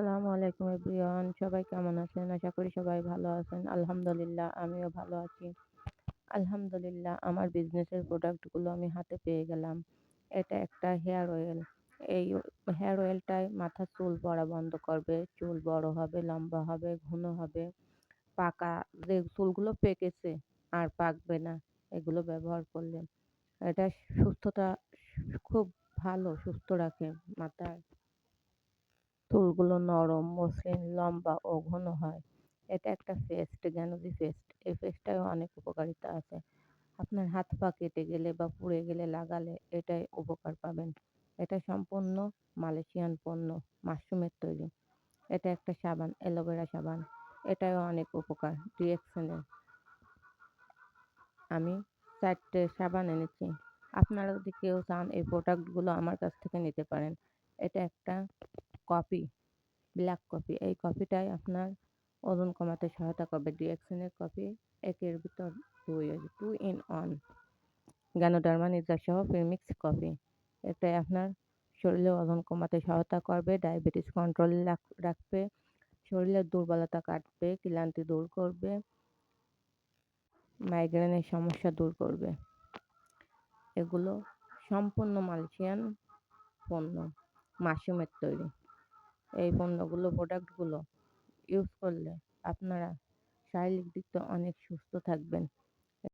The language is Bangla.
আসসালামু আলাইকুম এভরিওয়ান, সবাই কেমন আছেন? আশা করি সবাই ভালো আছেন। আলহামদুলিল্লাহ, আমিও ভালো আছি। আলহামদুলিল্লাহ, আমার বিজনেসের প্রোডাক্টগুলো আমি হাতে পেয়ে গেলাম। এটা একটা হেয়ার অয়েল এই হেয়ার অয়েলটায় মাথার চুল পড়া বন্ধ করবে। চুল বড় হবে, লম্বা হবে, ঘন হবে। পাকা যে চুলগুলো পেকেছে, আর পাকবে না, এগুলো ব্যবহার করলে। এটা সুস্থতা খুব ভালো, সুস্থ রাখে মাথার চুলগুলো নরম, মসৃণ, লম্বা ও ঘন হয়। এটা একটা পেস্ট জ্ঞানদি পেস্ট এই পেস্টটায়ও অনেক উপকারিতা আছে। আপনার হাত পা কেটে গেলে বা পুড়ে গেলে লাগালে এটাই উপকার পাবেন। এটা সম্পূর্ণ মালয়েশিয়ান পণ্য, মাশরুমের তৈরি। এটা একটা সাবান, অ্যালোভেরা সাবান। এটাও অনেক উপকার ডিএক্সেনের আমি চারটে সাবান এনেছি। আপনারা যদি কেউ চান এই প্রোডাক্টগুলো আমার কাছ থেকে নিতে পারেন। এটা একটা কফি ব্ল্যাক কফি এই কফিটাই আপনার ওজন কমাতে সহায়তা করবে। ডিএক্সিনের কফি একের ভিতর দুই টু ইন ওয়ান গ্যানোডার্মা সহ প্রিমিক্স কফি এটাই আপনার শরীরে ওজন কমাতে সহায়তা করবে ডায়াবেটিস কন্ট্রোলে রাখবে শরীরের দুর্বলতা কাটবে, ক্লান্তি দূর করবে মাইগ্রেনের সমস্যা দূর করবে। এগুলো সম্পূর্ণ মালয়েশিয়ান পণ্য, মাশরুমের তৈরি। এই পণ্যগুলো প্রোডাক্টগুলো ইউজ করলে আপনারা শারীরিক দিক থেকে অনেক সুস্থ থাকবেন।